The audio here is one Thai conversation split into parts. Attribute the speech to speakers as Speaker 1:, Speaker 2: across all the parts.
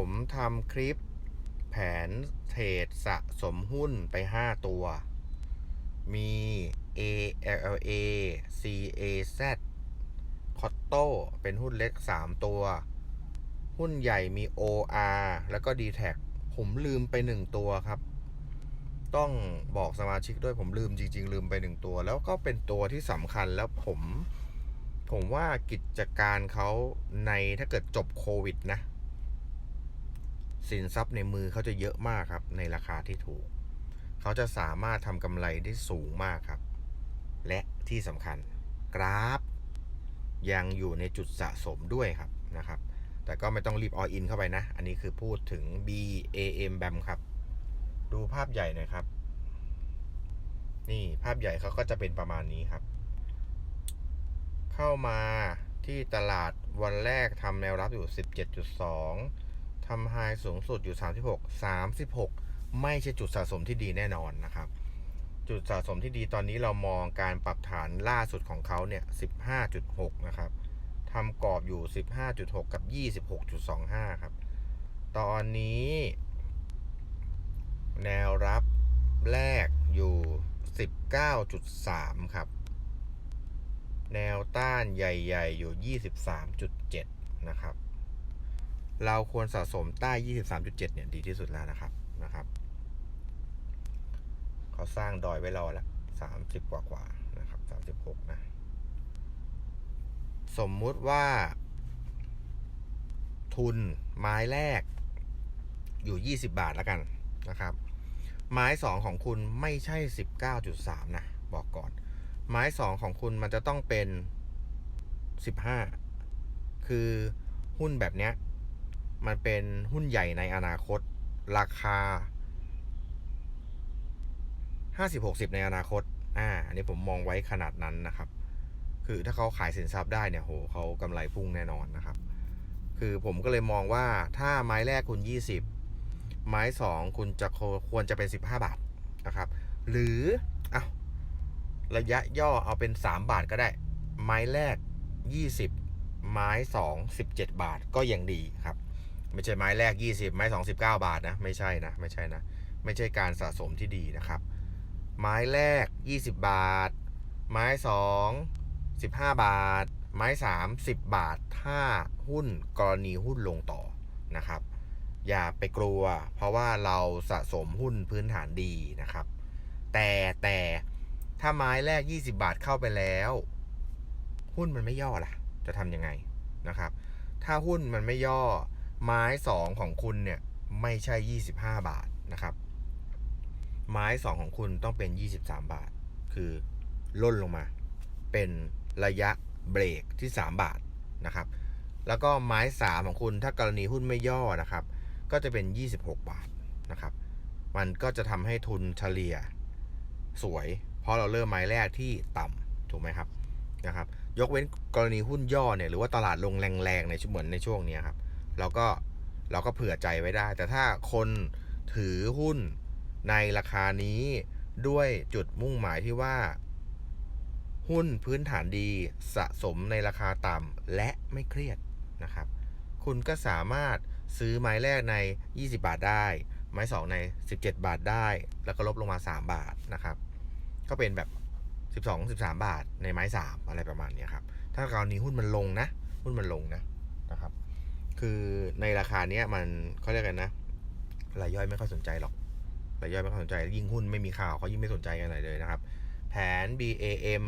Speaker 1: ผมทำคลิปแผนเทรดสะสมหุ้นไป 5 ตัว มี ALA CAZ c o t t o เป็นหุ้นเล็ก 3 ตัว หุ้นใหญ่มี OR แล้วก็ d t แทผมลืมไป 1 ตัวครับ ต้องบอกสมาชิกด้วยผมลืมจริง ๆ ลืมไป 1 ตัว แล้วก็เป็นตัวที่สำคัญแล้วผม ผมว่ากิจการเขาในถ้าเกิดจบโควิดนะ สินทรัพย์ในมือเขาจะเยอะมากครับ ในราคาที่ถูก เขาจะสามารถทำกำไรได้สูงมากครับ และที่สำคัญกราฟ ยังอยู่ในจุดสะสมด้วยครับนะครับ แต่ก็ไม่ต้องรีบออินเข้าไปนะ อันนี้คือพูดถึง BAM BAM ครับ ดูภาพใหญ่หน่อยครับ นี่ภาพใหญ่เขาก็จะเป็นประมาณนี้ครับ เข้ามาที่ตลาดวันแรกทำแนวรับอยู่ 17.2 ทำไฮสูงสุดอยู่ 36 36 ไม่ใช่จุดสะสมที่ดีแน่นอนนะครับ จุดสะสมที่ดีตอนนี้เรามองการปรับฐานล่าสุดของเขาเนี่ย15.6 นะครับทำกรอบอยู่ 15.6 กับ 26.25 ครับ ตอนนี้ แนวรับแรกอยู่ 19.3 ครับ แนวต้านใหญ่ ๆ อยู่ 23.7 นะครับ เราควรสะสมใต้ 23.7 เนี่ย ดีที่สุดแล้วนะครับนะครับเขาสร้างดอยไว้รอแล้ว30 กว่ากว่านะครับ 36 นะ สมมุติว่า ทุนไม้แรกอยู่ 20 บาทแล้วกันนะครับ ไม้สองของคุณไม่ใช่ 19.3 นะ บอกก่อน ไม้สองของคุณมันจะต้องเป็น 15 คือหุ้นแบบเนี้ย มันเป็นหุ้นใหญ่ในอนาคต ราคา50-60 ในอนาคต อ่า อันนี้ผมมองไว้ขนาดนั้นนะครับ คือถ้าเขาขายสินทรัพย์ได้เนี่ยโหเขากำไรพุ่งแน่นอนนะครับ คือผมก็เลยมองว่าถ้าไม้แรกคุณ 20 ไม้ 2 คุณจะควรจะเป็น 15 บาทนะครับ หรือเอาระยะย่อเอาเป็น 3 บาทก็ได้ ไม้แรก 20 ไม้ 2 17 บาทก็ยังดีครับ ไม่ใช่ไม้แรก 20 ไม้2 19 บาทนะ ไม่ใช่นะ ไม่ใช่นะ ไม่ใช่การสะสมที่ดีนะครับ ไม้แรก 20 บาท ไม้ 2 15 บาท ไม้ 3 10 บาท ถ้าหุ้นกรณีหุ้นลงต่อนะครับ อย่าไปกลัว เพราะว่าเราสะสมหุ้นพื้นฐานดีนะครับ แต่แต่ถ้าไม้แรก 20 บาทเข้าไปแล้ว หุ้นมันไม่ย่อล่ะ จะทำยังไงนะครับ ถ้าหุ้นมันไม่ย่อ ไม้ 2 ของคุณเนี่ยไม่ใช่ 25 บาทนะครับ ไม้ 2 ของคุณต้องเป็น 23 บาท คือล่นลงมา เป็นระยะเบรกที่ 3 บาทนะครับ แล้วก็ไม้ 3 ของคุณถ้ากรณีหุ้นไม่ย่อนะครับ ก็จะเป็น 26 บาทนะครับ มันก็จะทำให้ทุนเฉลี่ยสวย เพราะเราเริ่มไม้แรกที่ต่ำถูกไหมครับนะครับ ยกเว้นกรณีหุ้นย่อเนี่ยหรือว่าตลาดลงแรงๆในเหมือนในช่วงนี้ครับ เราก็เราก็เผื่อใจไว้ได้ แต่ถ้าคนถือหุ้นในราคานี้ด้วยจุดมุ่งหมายที่ว่า หุ้นพื้นฐานดีสะสมในราคาต่ำและไม่เครียดนะครับ คุณก็สามารถซื้อไม้แรกใน 20 บาทได้ ไม้ 2 ใน 17 บาทได้ แล้วก็ลบลงมา 3 บาทนะครับ ก็เป็นแบบ 12 13 บาทในไม้ 3 อะไรประมาณนี้ครับ ถ้ากรณีหุ้นมันลงนะ หุ้นมันลงนะนะครับ คือในราคาเนี้ยมันเขาเรียกกันนะรายย่อยไม่ค่อยสนใจหรอกรายย่อยไม่ค่อยสนใจยิ่งหุ้นไม่มีข่าวเขายิ่งไม่สนใจกันไหนเลยนะครับ แผน BAM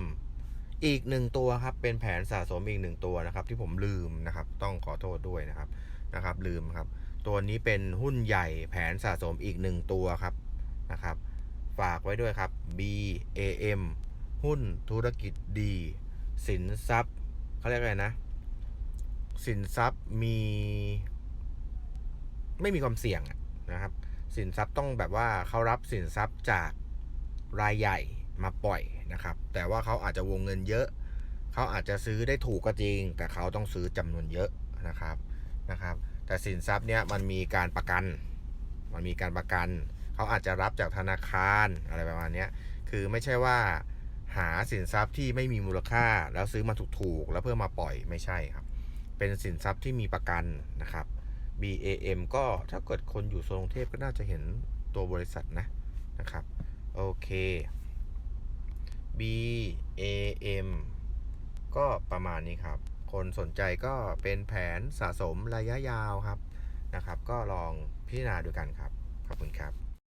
Speaker 1: อีกหนึ่งตัวครับเป็นแผนสะสมอีกหนึ่งตัวนะครับ ที่ผมลืมนะครับ ต้องขอโทษด้วยนะครับนะครับ ลืมครับ ตัวนี้เป็นหุ้นใหญ่แผนสะสมอีกหนึ่งตัวครับนะครับ ฝากไว้ด้วยครับ BAM หุ้นธุรกิจดี สินทรัพย์เขาเรียกอะไรนะ สินทรัพย์มี ไม่มีความเสี่ยงนะครับ สินทรัพย์ต้องแบบว่าเขารับสินทรัพย์จากรายใหญ่มาปล่อยนะครับ แต่ว่าเขาอาจจะวงเงินเยอะ เขาอาจจะซื้อได้ถูกก็จริง แต่เขาต้องซื้อจำนวนเยอะนะครับนะครับ แต่สินทรัพย์เนี้ยมันมีการประกัน มันมีการประกัน เขาอาจจะรับจากธนาคารอะไรประมาณนี้คือไม่ใช่ว่าหาสินทรัพย์ที่ไม่มีมูลค่าแล้วซื้อมาถูกๆ แล้วเพื่อมาปล่อยไม่ใช่ครับ เป็นสินทรัพย์ที่มีประกันนะครับ BAM ก็ถ้าเกิดคนอยู่โซนกรุงเทพก็น่าจะเห็นตัวบริษัทนะนะครับโอเค BAM ก็ประมาณนี้ครับ คนสนใจก็เป็นแผนสะสมระยะยาวครับนะครับ ก็ลองพิจารณาดูกันครับ ขอบคุณครับ